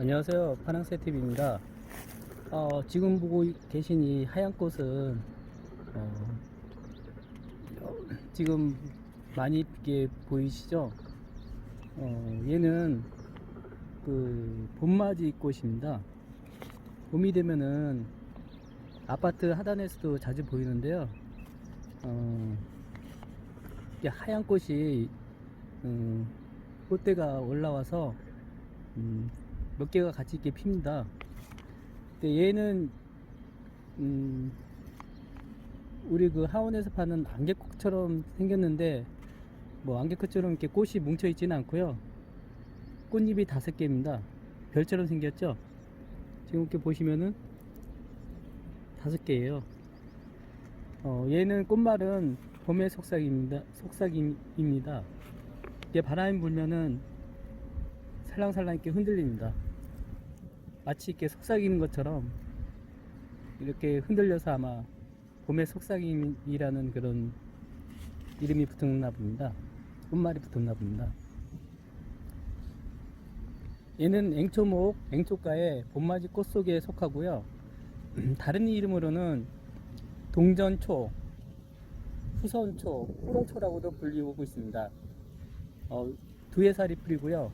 안녕하세요. 파랑새 TV입니다. 어, 지금 보고 계신 이 하얀 꽃은 어, 지금 많이 이게 보이시죠? 어, 얘는 그 봄맞이 꽃입니다. 봄이 되면은 아파트 하단에서도 자주 보이는데요. 어, 이게 하얀 꽃이 음, 꽃대가 올라와서 음, 몇 개가 같이 이렇게 핍니다. 근데 얘는 음, 우리 그 하원에서 파는 안개꽃처럼 생겼는데 뭐 안개꽃처럼 이렇게 꽃이 뭉쳐 있지는 않고요. 꽃잎이 다섯 개입니다. 별처럼 생겼죠? 지금 이렇게 보시면은 다섯 개예요. 어, 얘는 꽃말은 봄의 속삭입니다. 속삭임입니다. 이게 바람이 불면은 살랑살랑 이렇게 흔들립니다. 마치 이렇게 속삭이는 것처럼 이렇게 흔들려서 아마 봄의 속삭임이라는 그런 이름이 붙었나 봅니다. 꽃말이 붙었나 봅니다. 얘는 앵초목, 앵초가의 봄맞이 꽃 속에 속하고요. 다른 이름으로는 동전초, 후선초, 후롱초라고도 불리고 있습니다. 어, 두해 살이 뿌리고요.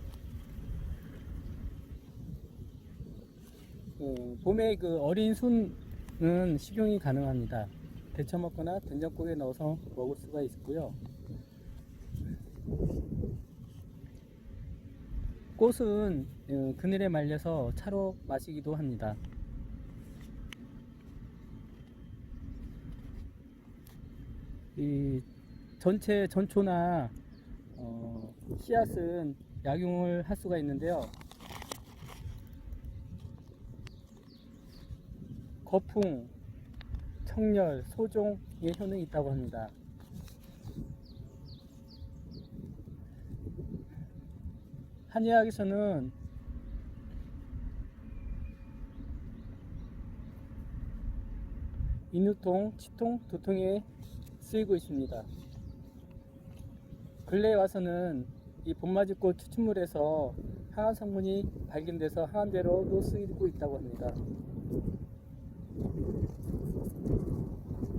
어, 봄에 그 어린 순은 식용이 가능합니다. 데쳐 먹거나 된장국에 넣어서 먹을 수가 있고요. 꽃은 어, 그늘에 말려서 차로 마시기도 합니다. 이 전체 전초나 어, 씨앗은 약용을 할 수가 있는데요. 거풍, 청열, 소종의 효능이 있다고 합니다. 한의학에서는 인후통, 치통, 두통에 쓰이고 있습니다. 근래에 와서는 이 봄맞이꽃 추출물에서 항암 성분이 발견돼서 항암제로도 쓰이고 있다고 합니다.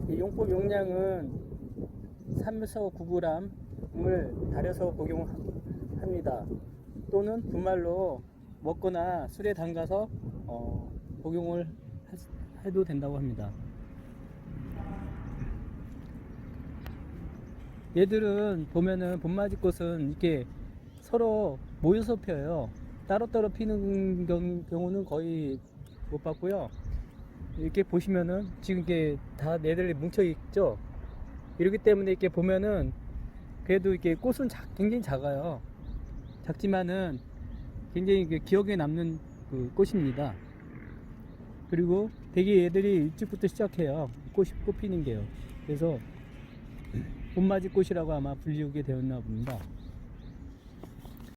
이 용법 용량은 3에서 9g을 달여서 복용합니다. 또는 분말로 먹거나 술에 담가서 어, 복용을 하- 해도 된다고 합니다. 얘들은 보면은 봄맞이 꽃은 이렇게 서로 모여서 펴요. 따로따로 피는 경- 경우는 거의 못 봤고요. 이렇게 보시면은 지금 이게 다 네들이 뭉쳐 있죠. 이렇기 때문에 이렇게 보면은 그래도 이렇게 꽃은 작- 굉장히 작아요. 작지만은 굉장히 기억에 남는 그 꽃입니다. 그리고 되게 얘들이 일찍부터 시작해요. 꽃이 꽃 피는 게요. 그래서 봄맞이 꽃이라고 아마 불리우게 되었나 봅니다.